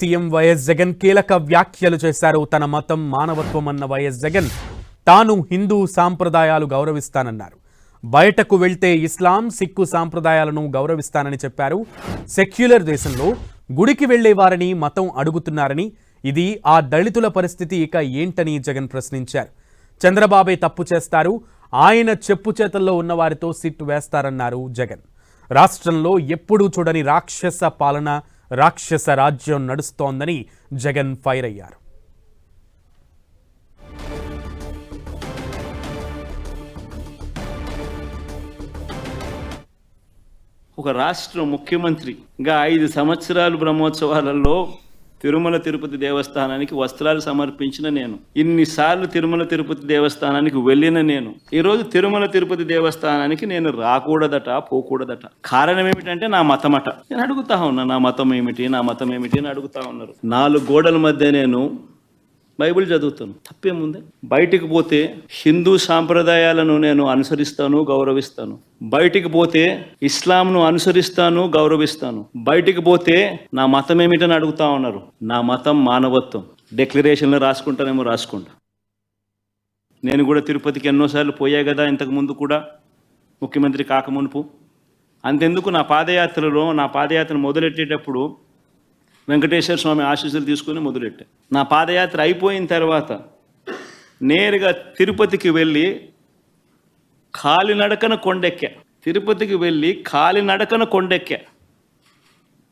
CM YS Jagan కీలక వ్యాఖ్యలు చేశారు. తన మతం మానవత్వం అన్న వైఎస్ జగన్ తాను హిందూ సాంప్రదాయాలు గౌరవిస్తానన్నారు. బయటకు వెళ్తే ఇస్లాం సిక్కు సాంప్రదాయాలను గౌరవిస్తానని చెప్పారు. సెక్యులర్ దేశంలో గుడికి వెళ్ళే వారిని మతం అడుగుతున్నారని ఇది ఆ దళితుల పరిస్థితి ఇక ఏంటని జగన్ ప్రశ్నించారు. చంద్రబాబే తప్పు చేస్తారు. ఆయన చెప్పు చేతల్లో ఉన్నవారితో సిట్ వేస్తారన్నారు జగన్. రాష్ట్రంలో ఎప్పుడూ చూడని రాక్షస పాలన రాక్షస రాజ్యం నడుస్తోందని జగన్ ఫైర్ అయ్యారు. ఒక రాష్ట్ర ముఖ్యమంత్రిగా ఐదు సంవత్సరాలు బ్రహ్మోత్సవాలలో తిరుమల తిరుపతి దేవస్థానానికి వస్త్రాలు సమర్పించిన నేను. ఇన్నిసార్లు తిరుమల తిరుపతి దేవస్థానానికి వెళ్ళిన నేను. ఈరోజు తిరుమల తిరుపతి దేవస్థానానికి నేను రాకూడదట పోకూడదట. కారణం ఏమిటంటే నా మతమట. నేను అడుగుతా ఉన్నా నా మతం ఏమిటి నా మతం ఏమిటి అని అడుగుతా ఉన్నారు. నాలుగు గోడల మధ్య నేను బైబిల్ చదువుతాను. తప్పేముంది? బయటికి పోతే హిందూ సాంప్రదాయాలను నేను అనుసరిస్తాను గౌరవిస్తాను. బయటికి పోతే ఇస్లాంను అనుసరిస్తాను గౌరవిస్తాను. బయటికి పోతే నా మతం ఏమిటని అడుగుతా ఉన్నారు? నా మతం మానవత్వం. డిక్లరేషన్లో రాసుకుంటానేమో రాసుకుంటా. నేను కూడా తిరుపతికి ఎన్నోసార్లు పోయా కదా ఇంతకు ముందు కూడా. ముఖ్యమంత్రి కాకమునుపు అంతెందుకు నా పాదయాత్రలో నా పాదయాత్ర మొదలెట్టేటప్పుడు వెంకటేశ్వర స్వామి ఆశీస్సులు తీసుకుని మొదలెట్టాను నా పాదయాత్ర అయిపోయిన తర్వాత నేరుగా తిరుపతికి వెళ్ళి కాలినడకన కొండెక్కా. తిరుపతికి వెళ్ళి కాలినడకన కొండెక్కా.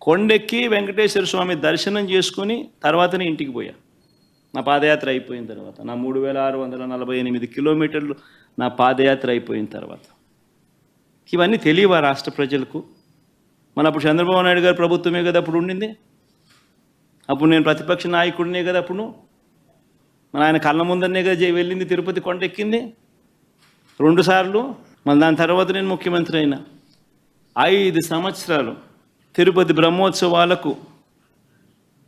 కొండెక్కి వెంకటేశ్వర స్వామి దర్శనం చేసుకుని తర్వాతనే ఇంటికి పోయా. నా పాదయాత్ర అయిపోయిన తర్వాత నా మూడు వేల ఆరు వందల నలభై ఎనిమిది కిలోమీటర్లు నా పాదయాత్ర అయిపోయిన తర్వాత. ఇవన్నీ తెలియవా రాష్ట్ర ప్రజలకు? మన అప్పుడు చంద్రబాబు నాయుడు గారు ప్రభుత్వమే కదా అప్పుడు ఉండింది? అప్పుడు నేను ప్రతిపక్ష నాయకుడినే కదా అప్పుడు. మన ఆయన కళ్ళ ముందరనే కదా వెళ్ళింది తిరుపతి కొండ ఎక్కింది రెండుసార్లు మళ్ళీ దాని తర్వాత నేను ముఖ్యమంత్రి అయినా. ఐదు సంవత్సరాలు తిరుపతి బ్రహ్మోత్సవాలకు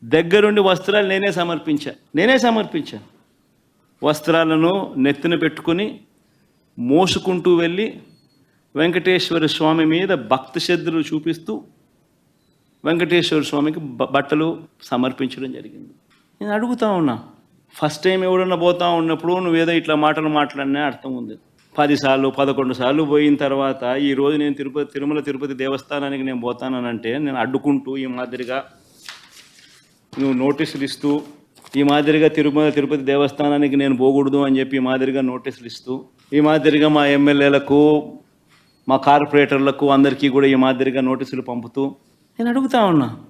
దగ్గరుండి వస్త్రాలు నేనే సమర్పించా. నేనే సమర్పించా. వస్త్రాలను నెత్తిన పెట్టుకుని మోసుకుంటూ వెళ్ళి వెంకటేశ్వర స్వామి మీద భక్తి శ్రద్ధలు చూపిస్తూ వెంకటేశ్వర స్వామికి బట్టలు సమర్పించడం జరిగింది. నేను అడుగుతా ఉన్నా ఫస్ట్ టైం ఎవడన్నా పోతా ఉన్నప్పుడు నువ్వేదో ఇట్లా మాటలు మాట్లాడినా అర్థం ఉంది. పదిసార్లు పదకొండు సార్లు పోయిన తర్వాత ఈ రోజు నేను తిరుపతి తిరుమల తిరుపతి దేవస్థానానికి నేను పోతానంటే నేను అడ్డుకుంటూ ఈ మాదిరిగా నువ్వు నోటీసులు ఇస్తూ ఈ మాదిరిగా తిరుమల తిరుపతి దేవస్థానానికి నేను పోకూడదు అని చెప్పి ఈ మాదిరిగా నోటీసులు ఇస్తూ ఈ మాదిరిగా మా ఎమ్మెల్యేలకు మా కార్పొరేటర్లకు అందరికీ కూడా ఈ మాదిరిగా నోటీసులు పంపుతూ నేను అడుగుతా ఉన్నా.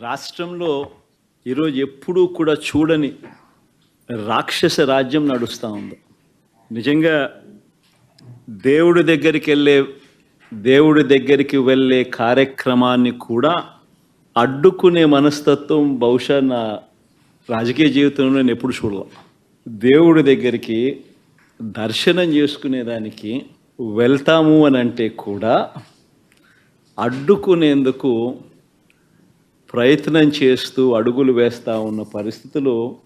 రాష్ట్రంలో ఈరోజు ఎప్పుడూ కూడా చూడని రాక్షస రాజ్యం నడుస్తూ ఉంది. నిజంగా దేవుడి దగ్గరికి వెళ్ళే దేవుడి దగ్గరికి వెళ్ళే కార్యక్రమాన్ని కూడా అడ్డుకునే మనస్తత్వం బహుశా నా రాజకీయ జీవితంలో నేను ఎప్పుడు చూడలే. దేవుడి దగ్గరికి దర్శనం చేసుకునేదానికి వెళ్తాము అని అంటే కూడా అడ్డుకునేందుకు ప్రయత్నం చేస్తూ అడుగులు వేస్తూ ఉన్న పరిస్థితులు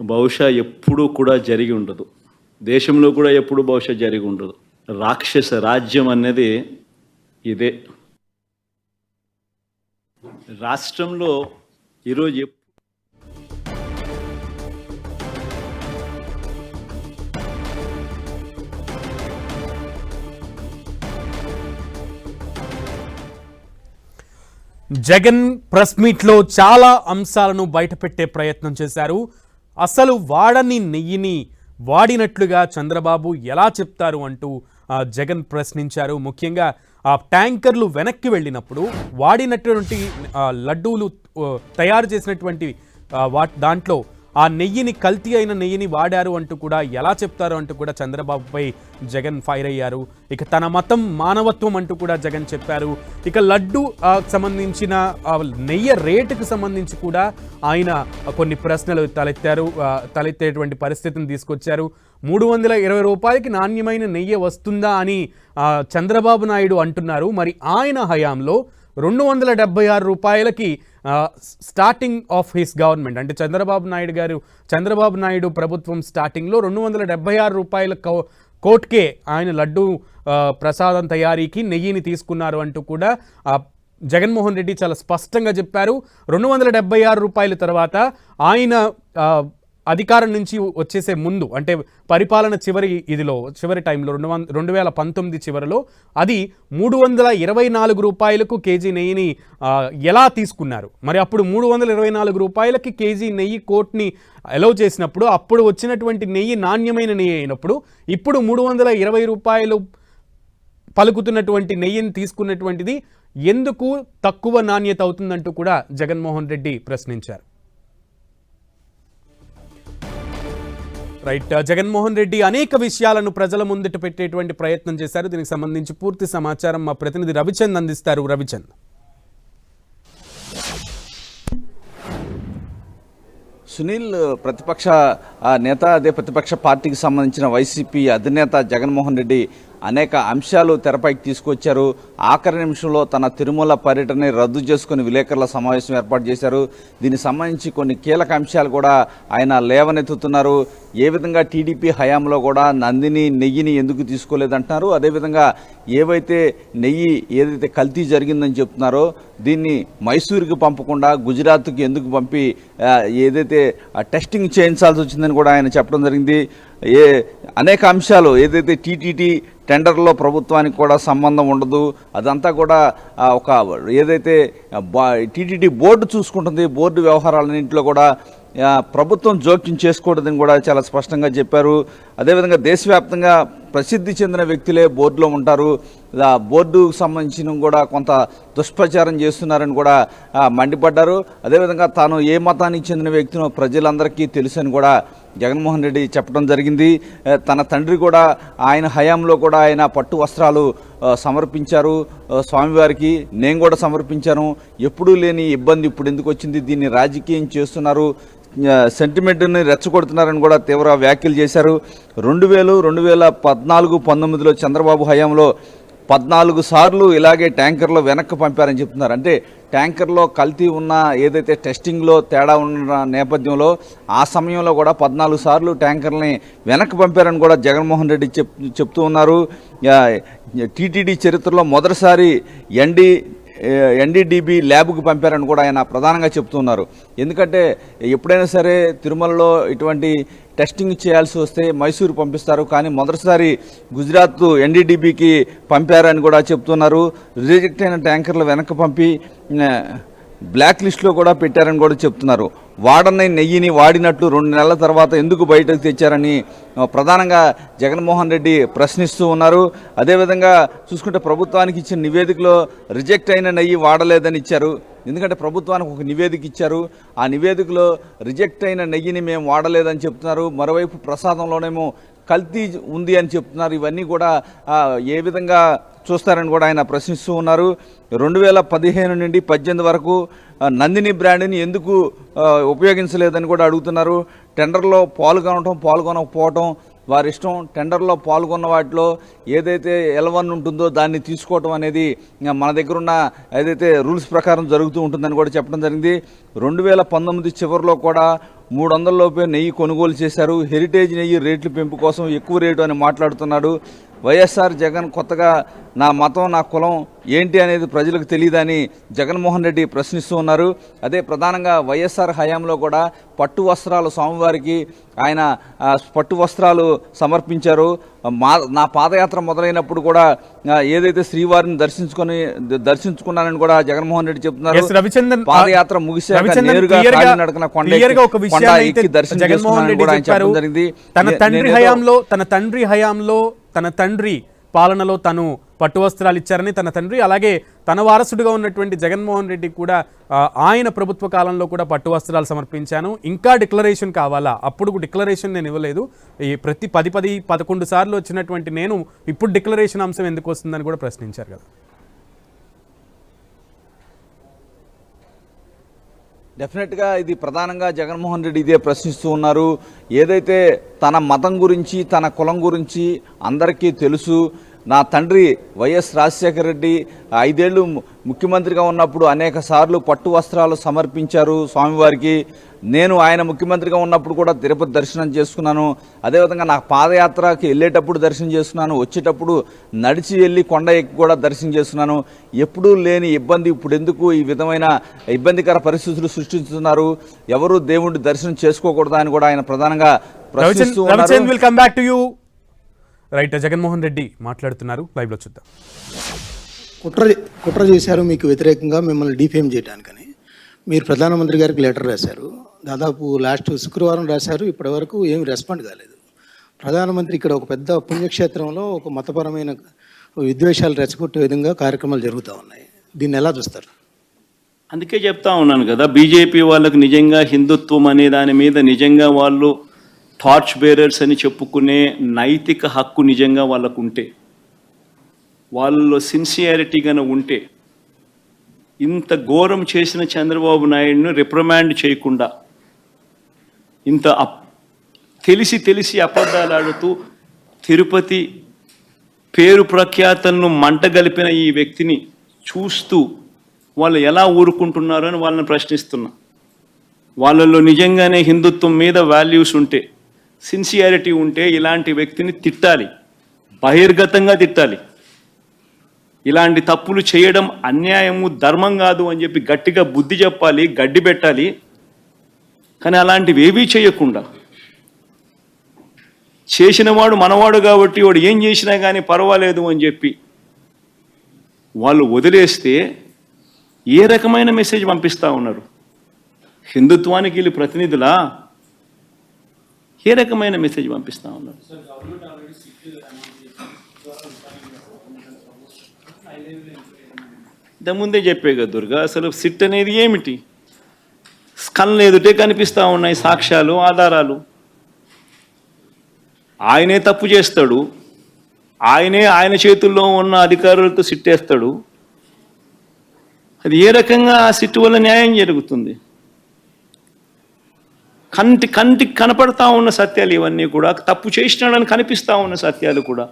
బహుశా ఎప్పుడూ కూడా జరిగి ఉండదు. దేశంలో కూడా ఎప్పుడు బహుశా జరిగి ఉండదు. రాక్షస రాజ్యం అనేది ఇదే. రాష్ట్రంలో ఈరోజు జగన్ ప్రెస్ మీట్లో చాలా అంశాలను బయటపెట్టే ప్రయత్నం చేశారు. అసలు వాడని నెయ్యిని వాడినట్లుగా చంద్రబాబు ఎలా చెప్తారు అంటూ జగన్ ప్రశ్నించారు. ముఖ్యంగా ఆ ట్యాంకర్లు వెనక్కి వెళ్ళినప్పుడు వాడినటువంటి లడ్డూలు తయారు చేసినటువంటి వా వాట్ దాంట్లో ఆ నెయ్యిని కల్తీ అయిన నెయ్యిని వాడారు అంటూ కూడా ఎలా చెప్తారు అంటూ కూడా చంద్రబాబుపై జగన్ ఫైర్ అయ్యారు. ఇక తన మతం మానవత్వం అంటూ కూడా జగన్ చెప్పారు. ఇక లడ్డు సంబంధించిన నెయ్యి రేటుకు సంబంధించి కూడా ఆయన కొన్ని ప్రశ్నలు తలెత్తారు. తలెత్తేటువంటి పరిస్థితిని తీసుకొచ్చారు. మూడు వందల ఇరవై రూపాయలకి నాణ్యమైన నెయ్యి వస్తుందా అని చంద్రబాబు నాయుడు అంటున్నారు. మరి ఆయన హయాంలో రెండు వందల డెబ్బై ఆరు రూపాయలకి స్టార్టింగ్ ఆఫ్ హిస్ గవర్నమెంట్ అంటే చంద్రబాబు నాయుడు గారు చంద్రబాబు నాయుడు ప్రభుత్వం స్టార్టింగ్లో రెండు వందల డెబ్బై ఆరు రూపాయల కో కోట్కే ఆయన లడ్డు ప్రసాదం తయారీకి నెయ్యిని తీసుకున్నారు అంటూ కూడా జగన్మోహన్ రెడ్డి చాలా స్పష్టంగా చెప్పారు. రెండు వందల డెబ్బై ఆరు రూపాయల తర్వాత ఆయన అధికారం నుంచి వచ్చేసే ముందు అంటే పరిపాలన చివరి ఇదిలో చివరి టైంలో రెండు వంద రెండు వేల పంతొమ్మిది చివరిలో అది మూడు వందల ఇరవై నాలుగు రూపాయలకు కేజీ నెయ్యిని ఎలా తీసుకున్నారు? మరి అప్పుడు మూడు వందల ఇరవై నాలుగు రూపాయలకి కేజీ నెయ్యి కోట్ని అలౌ చేసినప్పుడు అప్పుడు వచ్చినటువంటి నెయ్యి నాణ్యమైన నెయ్యి అయినప్పుడు ఇప్పుడు మూడు వందల ఇరవై రూపాయలు పలుకుతున్నటువంటి నెయ్యిని తీసుకున్నటువంటిది ఎందుకు తక్కువ నాణ్యత అవుతుందంటూ కూడా జగన్మోహన్ రెడ్డి ప్రశ్నించారు. రైట్. జగన్మోహన్ రెడ్డి అనేక విషయాలను ప్రజల ముందట పెట్టేటువంటి ప్రయత్నం చేశారు. దీనికి సంబంధించి పూర్తి సమాచారం మా ప్రతినిధి రవిచంద్ అందిస్తారు. రవిచంద్. సునీల్ ప్రతిపక్ష నేత అదే ప్రతిపక్ష పార్టీకి సంబంధించిన వైసీపీ అధినేత జగన్మోహన్ రెడ్డి అనేక అంశాలు తెరపైకి తీసుకొచ్చారు. ఆఖరి నిమిషంలో తన తిరుమల పర్యటనని రద్దు చేసుకుని విలేకరుల సమావేశం ఏర్పాటు చేశారు. దీనికి సంబంధించి కొన్ని కీలక అంశాలు కూడా ఆయన లేవనెత్తుతున్నారు. ఏ విధంగా టీడీపీ హయాంలో కూడా నందిని నెయ్యిని ఎందుకు తీసుకోలేదంటున్నారు? అదేవిధంగా ఏవైతే నెయ్యి ఏదైతే కల్తీ జరిగిందని చెప్తున్నారో దీన్ని మైసూరుకి పంపకుండా గుజరాత్కి ఎందుకు పంపి ఏదైతే టెస్టింగ్ చేయించాల్సి వచ్చిందని కూడా ఆయన చెప్పడం జరిగింది. ఏ అనేక అంశాలు ఏదైతే టీటీటీ టెండర్లో ప్రభుత్వానికి కూడా సంబంధం ఉండదు అదంతా కూడా ఒక ఏదైతే టీటీడీ బోర్డు చూసుకుంటుంది బోర్డు వ్యవహారాలన్నింటిలో కూడా ప్రభుత్వం జోక్యం చేసుకోవద్దని కూడా చాలా స్పష్టంగా చెప్పారు. అదేవిధంగా దేశవ్యాప్తంగా ప్రసిద్ధి చెందిన వ్యక్తులే బోర్డులో ఉంటారు. బోర్డుకు సంబంధించిన కూడా కొంత దుష్ప్రచారం చేస్తున్నారని కూడా మండిపడ్డారు. అదేవిధంగా తాను ఏ మతానికి చెందిన వ్యక్తినో ప్రజలందరికీ తెలుసని కూడా జగన్మోహన్ రెడ్డి చెప్పడం జరిగింది. తన తండ్రి కూడా ఆయన హయాంలో కూడా ఆయన పట్టు వస్త్రాలు సమర్పించారు. స్వామివారికి నేను కూడా సమర్పించాను. ఎప్పుడూ లేని ఇబ్బంది ఇప్పుడు ఎందుకు వచ్చింది? దీన్ని రాజకీయం చేస్తున్నారు. సెంటిమెంట్ని రెచ్చగొడుతున్నారని కూడా తీవ్ర వ్యాఖ్యలు చేశారు. రెండు వేలు రెండు వేల పద్నాలుగు పంతొమ్మిదిలో చంద్రబాబు హయాంలో పద్నాలుగు సార్లు ఇలాగే ట్యాంకర్లో వెనక్కి పంపారని చెప్తున్నారు. అంటే ట్యాంకర్లో కల్తీ ఉన్న ఏదైతే టెస్టింగ్లో తేడా ఉన్న నేపథ్యంలో ఆ సమయంలో కూడా పద్నాలుగు సార్లు ట్యాంకర్ని వెనక్కి పంపారని కూడా జగన్మోహన్ రెడ్డి చెప్ చెప్తూ ఉన్నారు. టీటీడీ చరిత్రలో మొదటిసారి ఎన్డీ ఎన్డీడీబీ ల్యాబ్కు పంపారని కూడా ఆయన ప్రధానంగా చెప్తున్నారు. ఎందుకంటే ఎప్పుడైనా సరే తిరుమలలో ఇటువంటి టెస్టింగ్ చేయాల్సి వస్తే మైసూరు పంపిస్తారు కానీ మొదటిసారి గుజరాత్ ఎన్డీడీబీకి పంపారని కూడా చెప్తున్నారు. రిజెక్ట్ అయిన ట్యాంకర్లు వెనక్కి పంపి బ్లాక్ లిస్ట్లో కూడా పెట్టారని కూడా చెప్తున్నారు. వాడని నెయ్యిని వాడినట్లు రెండు నెలల తర్వాత ఎందుకు బయటకు తెచ్చారని ప్రధానంగా జగన్మోహన్ రెడ్డి ప్రశ్నిస్తూ ఉన్నారు. అదేవిధంగా చూసుకుంటే ప్రభుత్వానికి ఇచ్చిన నివేదికలో రిజెక్ట్ అయిన నెయ్యి వాడలేదని ఇచ్చారు. ఎందుకంటే ప్రభుత్వానికి ఒక నివేదిక ఇచ్చారు. ఆ నివేదికలో రిజెక్ట్ అయిన నెయ్యిని మేము వాడలేదని చెప్తున్నారు. మరోవైపు ప్రసాదంలోనేమో కల్తీ ఉంది అని చెప్తున్నారు. ఇవన్నీ కూడా ఏ విధంగా చూస్తారని కూడా ఆయన ప్రశ్నిస్తూ ఉన్నారు. రెండు వేల పదిహేను నుండి పద్దెనిమిది వరకు నందిని బ్రాండ్ని ఎందుకు ఉపయోగించలేదని కూడా అడుగుతున్నారు. టెండర్లో పాల్గొనటం పాల్గొనకపోవటం వారి ఇష్టం టెండర్లో పాల్గొన్న వాటిలో ఏదైతే ఎలవన్ ఉంటుందో దాన్ని తీసుకోవటం అనేది మన దగ్గర ఉన్న ఏదైతే రూల్స్ ప్రకారం జరుగుతూ ఉంటుందని కూడా చెప్పడం జరిగింది. రెండు వేల పంతొమ్మిది చివరిలో కూడా మూడు వందల లోపే నెయ్యి కొనుగోలు చేశారు. హెరిటేజ్ నెయ్యి రేట్లు పెంపు కోసం ఎక్కువ రేటు అని మాట్లాడుతున్నాడు. వైఎస్ఆర్ జగన్ కొత్తగా నా మతం నా కులం ఏంటి అనేది ప్రజలకు తెలియదని జగన్మోహన్ రెడ్డి ప్రశ్నిస్తూ ఉన్నారు. అదే ప్రధానంగా వైఎస్ఆర్ హయాంలో కూడా పట్టు వస్త్రాలు స్వామివారికి ఆయన పట్టు వస్త్రాలు సమర్పించారు. మా నా పాదయాత్ర మొదలైనప్పుడు కూడా ఏదైతే శ్రీవారిని దర్శించుకొని దర్శించుకున్నానని కూడా జగన్మోహన్ రెడ్డి చెప్తున్నారు. పాదయాత్ర నేరుగా కాలినడకన కొండ ఎక్కి- దర్శనం జరిగింది. తన తండ్రి హయాంలో తన తండ్రి హయాంలో తన తండ్రి పాలనలో తను పట్టు వస్త్రాలు ఇచ్చారని తన తండ్రి అలాగే తన వారసుడిగా ఉన్నటువంటి జగన్మోహన్ రెడ్డి కూడా ఆయన ప్రభుత్వ కాలంలో కూడా పట్టు వస్త్రాలు సమర్పించాను. ఇంకా డిక్లరేషన్ కావాలా? అప్పుడు డిక్లరేషన్ నేను ఇవ్వలేదు. ఈ ప్రతి పది పది పదకొండు సార్లు వచ్చినటువంటి నేను ఇప్పుడు డిక్లరేషన్ అంశం ఎందుకు వస్తుందని కూడా ప్రశ్నించారు కదా. డెఫినెట్గా ఇది ప్రధానంగా జగన్మోహన్ రెడ్డి ఇదే ప్రశ్నిస్తూ ఉన్నారు. ఏదైతే తన మతం గురించి తన కులం గురించి అందరికీ తెలుసు నా తండ్రి వైఎస్ రాజశేఖర రెడ్డి ఐదేళ్ళు ముఖ్యమంత్రిగా ఉన్నప్పుడు అనేక సార్లు పట్టు వస్త్రాలు సమర్పించారు స్వామివారికి. నేను ఆయన ముఖ్యమంత్రిగా ఉన్నప్పుడు కూడా తిరుపతి దర్శనం చేసుకున్నాను. అదేవిధంగా నా పాదయాత్రకి వెళ్ళేటప్పుడు దర్శనం చేసుకున్నాను. వచ్చేటప్పుడు నడిచి వెళ్ళి కొండ ఎక్కి కూడా దర్శనం చేసుకున్నాను. ఎప్పుడూ లేని ఇబ్బంది ఇప్పుడు ఎందుకు ఈ విధమైన ఇబ్బందికర పరిస్థితులు సృష్టిస్తున్నారు? ఎవరు దేవుడి దర్శనం చేసుకోకూడదా అని కూడా ఆయన ప్రధానంగా ప్రశ్నిస్తూ రైట్ జగన్మోహన్ రెడ్డి మాట్లాడుతున్నారు. లైవ్లో చూద్దాం. కుట్ర కుట్ర చేశారు మీకు వ్యతిరేకంగా మిమ్మల్ని డిఫేమ్ చేయడానికని మీరు ప్రధానమంత్రి గారికి లెటర్ రాశారు. దాదాపు లాస్ట్ శుక్రవారం రాశారు ఇప్పటి వరకు ఏమి రెస్పాండ్ కాలేదు. ప్రధానమంత్రి ఇక్కడ ఒక పెద్ద పుణ్యక్షేత్రంలో ఒక మతపరమైన విద్వేషాలు రెచ్చగొట్టే విధంగా కార్యక్రమాలు జరుగుతూ ఉన్నాయి. దీన్ని ఎలా చూస్తారు? అందుకే చెప్తా ఉన్నాను కదా బీజేపీ వాళ్ళకు నిజంగా హిందుత్వం అనే దాని మీద నిజంగా వాళ్ళు టార్చ్ బేరర్స్ అని చెప్పుకునే నైతిక హక్కు నిజంగా వాళ్ళకు ఉంటే వాళ్ళలో సిన్సియారిటీగా ఉంటే ఇంత ఘోరం చేసిన చంద్రబాబు నాయుడును రిప్రమాండ్ చేయకుండా ఇంత అప్ తెలిసి తెలిసి అబద్ధాలాడుతూ తిరుపతి పేరు ప్రఖ్యాతలను మంటగలిపిన ఈ వ్యక్తిని చూస్తూ వాళ్ళు ఎలా ఊరుకుంటున్నారు అని వాళ్ళని ప్రశ్నిస్తున్నా. వాళ్ళల్లో నిజంగానే హిందుత్వం మీద వాల్యూస్ ఉంటే సిన్సియారిటీ ఉంటే ఇలాంటి వ్యక్తిని తిట్టాలి. బహిర్గతంగా తిట్టాలి. ఇలాంటి తప్పులు చేయడం అన్యాయము ధర్మం కాదు అని చెప్పి గట్టిగా బుద్ధి చెప్పాలి గడ్డి పెట్టాలి. కానీ అలాంటివి ఏవీ చేయకుండా చేసినవాడు మనవాడు కాబట్టి వాడు ఏం చేసినా కానీ పర్వాలేదు అని చెప్పి వాళ్ళు వదిలేస్తే ఏ రకమైన మెసేజ్ పంపిస్తా ఉన్నారు? హిందుత్వానికి వీళ్ళు ప్రతినిధులా? ఏ రకమైన మెసేజ్ పంపిస్తా ఉన్నారు? ఇంతకుముందే చెప్పే కదా దుర్గా అసలు సిట్ అనేది ఏమిటి? స్కల్ ఎదుటే కనిపిస్తా ఉన్నాయి సాక్ష్యాలు ఆధారాలు. ఆయనే తప్పు చేస్తాడు. ఆయనే ఆయన చేతుల్లో ఉన్న అధికారులతో సిట్టేస్తాడు. అది ఏ రకంగా ఆ సిట్టు వల్ల న్యాయం జరుగుతుంది? కంటి కంటికి కనపడతా ఉన్న సత్యాలు ఇవన్నీ కూడా తప్పు చేసినాడని కనిపిస్తా ఉన్న సత్యాలు కూడా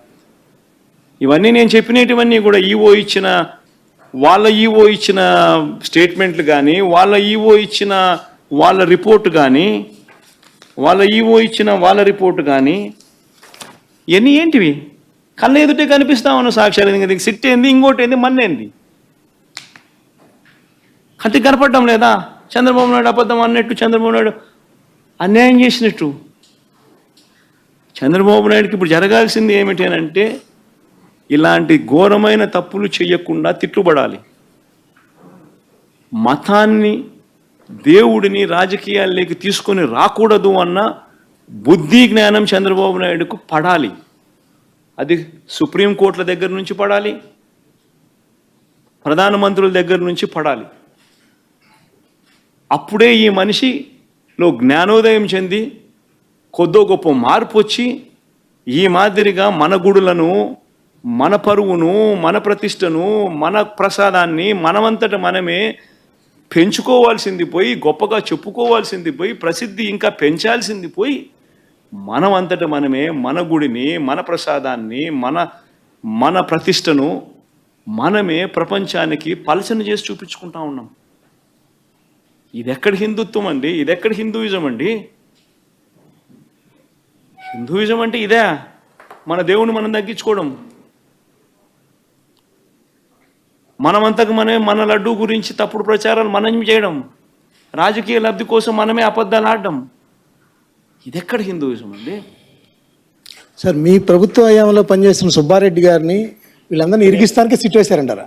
ఇవన్నీ నేను చెప్పినటువన్నీ కూడా ఈఓ ఇచ్చిన వాళ్ళ ఈఓ ఇచ్చిన స్టేట్మెంట్లు కానీ వాళ్ళ ఈఓ ఇచ్చిన వాళ్ళ రిపోర్ట్ కానీ వాళ్ళ ఈఓ ఇచ్చిన వాళ్ళ రిపోర్ట్ కానీ ఇవన్నీ ఏంటివి? కళ్ళ ఎదుటే కనిపిస్తామన్న సాక్ష్యాలు ఇంకా దీనికి సిట్ ఏంది? ఇంకోటి ఏంది? మన్నేంది కంటికి కనపడటం లేదా? చంద్రబాబు నాయుడు అబద్ధం అన్నట్టు చంద్రబాబు నాయుడు అన్యాయం చేసినట్టు. చంద్రబాబు నాయుడుకి ఇప్పుడు జరగాల్సింది ఏమిటి అని అంటే ఇలాంటి ఘోరమైన తప్పులు చేయకుండా తిట్టుబడాలి. మతాన్ని దేవుడిని రాజకీయాల్లోకి తీసుకొని రాకూడదు అన్న బుద్ధి జ్ఞానం చంద్రబాబు నాయుడుకు పడాలి. అది సుప్రీంకోర్టుల దగ్గర నుంచి పడాలి. ప్రధానమంత్రుల దగ్గర నుంచి పడాలి. అప్పుడే ఈ మనిషిలో జ్ఞానోదయం చెంది కొద్దో గొప్ప మార్పు వచ్చి ఈ మాదిరిగా మన గుడులను మన పరువును మన ప్రతిష్టను మన ప్రసాదాన్ని మనమంతట మనమే పెంచుకోవాల్సింది పోయి గొప్పగా చెప్పుకోవాల్సింది పోయి ప్రసిద్ధి ఇంకా పెంచాల్సింది పోయి మనమంతట మనమే మన గుడిని మన ప్రసాదాన్ని మన మన ప్రతిష్టను మనమే ప్రపంచానికి పలచన చేసి చూపించుకుంటా ఉన్నాం. ఇది ఎక్కడ హిందుత్వం అండి? ఇది ఎక్కడ హిందూయిజం అండి? హిందూయిజం అంటే ఇదే. మన దేవుని మనం తగ్గించుకోవడం. మనమంతకు మనమే మన లడ్డు గురించి తప్పుడు ప్రచారాలు మనం చేయడం. రాజకీయ లబ్ధి కోసం మనమే అబద్ధాలు ఆడడం. ఇది ఎక్కడ హిందూయిజం అండి? సార్ మీ ప్రభుత్వ హయాంలో పనిచేసిన సుబ్బారెడ్డి గారిని వీళ్ళందరినీ ఇరిగిస్తానికి సిట్ వేశారంటారా?